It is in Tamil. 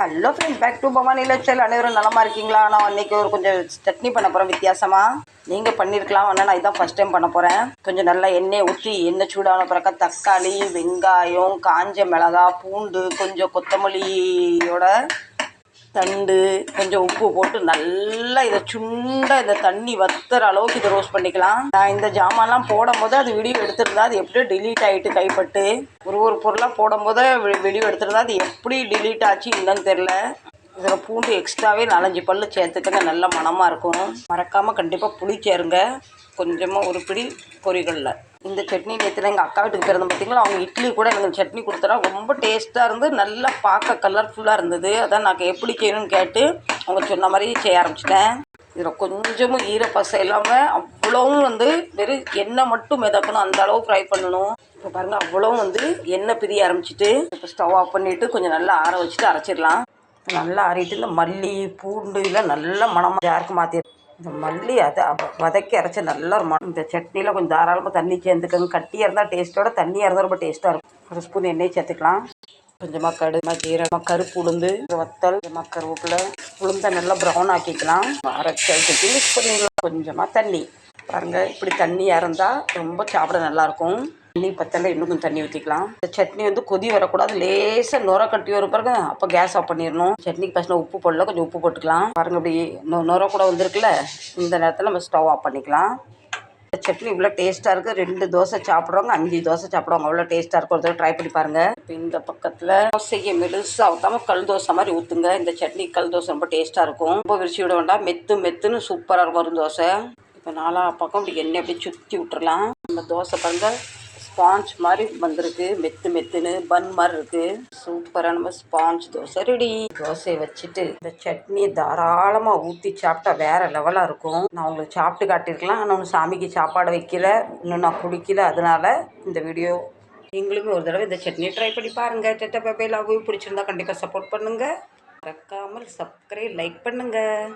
Hello friends back to Bhavani லட்சல் அனைவரும் நலமாக இருக்கீங்களா? நான் அன்னைக்கு ஒரு கொஞ்சம் சட்னி பண்ண போகிறேன் வித்தியாசமாக நீங்கள் பண்ணியிருக்கலாம் ஆனால் நான் இதான் ஃபஸ்ட் டைம் பண்ண போகிறேன் கொஞ்சம் நல்லா எண்ணெய் ஊற்றி எண்ணெய் சூடான பிறக்க தக்காளி வெங்காயம் காஞ்ச மிளகா பூண்டு கொஞ்சம் கொத்தமல்லியோட தண்டு கொஞ்சம் உப்பு போட்டு நல்லா இதை சுண்ட இந்த தண்ணி வத்துற அளவுக்கு இதை ரோஸ்ட் பண்ணிக்கலாம். நான் இந்த ஜாமான்லாம் போடும் போது அது வீடியோ எடுத்திருந்தா அது எப்படியோ டிலீட் ஆகிட்டு கைப்பட்டு ஒரு ஒரு பொருளாக போடும் போது வீடியோ எடுத்திருந்தா அது எப்படி டிலீட் ஆச்சு என்னன்னு தெரில இதில் பூண்டு எக்ஸ்ட்ராவே நாலஞ்சு பல்லு சேர்த்துக்கங்க நல்ல மணமாக இருக்கும். மறக்காமல் கண்டிப்பாக புளி சேருங்க. கொஞ்சமாக ஒரு பிடி பொரிகளில். இந்த சட்னி நேற்று எங்கள் அக்கா வீட்டுக்கு பிறந்த பார்த்தீங்களா அவங்க இட்லி கூட எனக்கு சட்னி கொடுத்தா ரொம்ப டேஸ்ட்டாக இருந்து நல்லா பார்க்க கலர்ஃபுல்லாக இருந்தது. அதான் நான் எப்படி செய்யணும்னு கேட்டு அவங்க சொன்ன மாதிரி செய்ய ஆரம்பிச்சிட்டேன். இதில் கொஞ்சமும் ஈரப்பசை இல்லாமல் அவ்வளவும் வந்து வெறும் எண்ணெய் மட்டும் மிதக்கணும். அந்த அளவு ஃப்ரை பண்ணணும். இப்போ பாருங்கள் அவ்வளவும் வந்து எண்ணெய் பிரிய ஆரம்பிச்சிட்டு இப்போ ஸ்டவ் ஆஃப் பண்ணிவிட்டு கொஞ்சம் நல்லா ஆற வச்சுட்டு அரைச்சிடலாம். நல்லா ஆறிட்டு இந்த மல்லி பூண்டு இதெல்லாம் நல்லா மணமாக யாருக்கு மாற்றி இந்த மல்லி அதை வதக்கி அரைச்சி நல்லா இருக்கும் இந்த சட்னியில் கொஞ்சம் தாராளமாக தண்ணி சேர்ந்துக்கோங்க. கட்டியாக இருந்தால் டேஸ்ட்டோட தண்ணியாக இருந்தால் ரொம்ப டேஸ்ட்டாக இருக்கும். ஒரு ஸ்பூன் எண்ணெய் சேர்த்துக்கலாம். கொஞ்சமாக கடுமா ஜீரகமாக கருப்பு உளுந்து வத்தல் கொஞ்சமாக கருவேப்பிலை உளுந்தை நல்லா ப்ரௌன் ஆக்கிக்கலாம். அரைச்சி மிக்ஸ் பண்ணிடலாம். கொஞ்சமாக தண்ணி. பாருங்கள் இப்படி தண்ணியாக இருந்தால் ரொம்ப சாப்பிட நல்லாயிருக்கும் தண்ணி பத்தல இன்னும் கொஞ்சம் தண்ணி ஊற்றிக்கலாம் இந்த சட்னி வந்து கொதி வரக்கூடாது லேசாக நுர கட்டி வரும் பிறகு அப்போ கேஸ் ஆஃப் பண்ணிடணும் சட்னிக்கு பசங்க உப்பு போடல கொஞ்சம் உப்பு போட்டுக்கலாம். பாருங்க இப்படி நுர கூட வந்திருக்குல்ல இந்த நேரத்தில் நம்ம ஸ்டவ் ஆஃப் பண்ணிக்கலாம். இந்த சட்னி இவ்வளோ டேஸ்ட்டாக இருக்குது ரெண்டு தோசை சாப்பிட்றவங்க அஞ்சு தோசை சாப்பிடுவாங்க அவ்வளோ டேஸ்ட்டாக இருக்கும் ஒரு ட்ரை பண்ணி பாருங்கள் இப்போ இந்த பக்கத்தில் தோசையை மெலுசாக ஊற்றாம கல் தோசை மாதிரி ஊற்றுங்க இந்த சட்னி கல் தோசை ரொம்ப டேஸ்ட்டாக இருக்கும். ரொம்ப விரிச்சு விட வேண்டாம் மெத்து மெத்துன்னு சூப்பராக இருக்கும் வரும் தோசை. இப்போ நாலா பக்கம் இப்படி எண்ணெய் அப்படியே சுற்றி விட்டுறலாம். நம்ம தோசை பாருங்கள் ஸ்பாஞ்ச் மாதிரி வந்திருக்கு. மெத்து மெத்துன்னு பன் மாதிரி இருக்கு. சூப்பராக நம்ம ஸ்பாஞ்ச் தோசை ரெடி தோசையை வச்சுட்டு இந்த சட்னியை தாராளமாக ஊற்றி சாப்பிட்டா வேற லெவலாக இருக்கும். நான் உங்களுக்கு சாப்பிட்டு காட்டியிருக்கலாம். ஆனால் ஒன்று சாமிக்கு சாப்பாடு வைக்கல. இன்னும் நான் குடிக்கல. அதனால இந்த வீடியோ நீங்களுமே ஒரு தடவை இந்த சட்னியை ட்ரை பண்ணி பாருங்கள் டெட்ட பேப்பையில் லவ் பிடிச்சிருந்தா கண்டிப்பாக சப்போர்ட் பண்ணுங்கள் மறக்காமல் சப்ஸ்கிரைப் லைக் பண்ணுங்கள்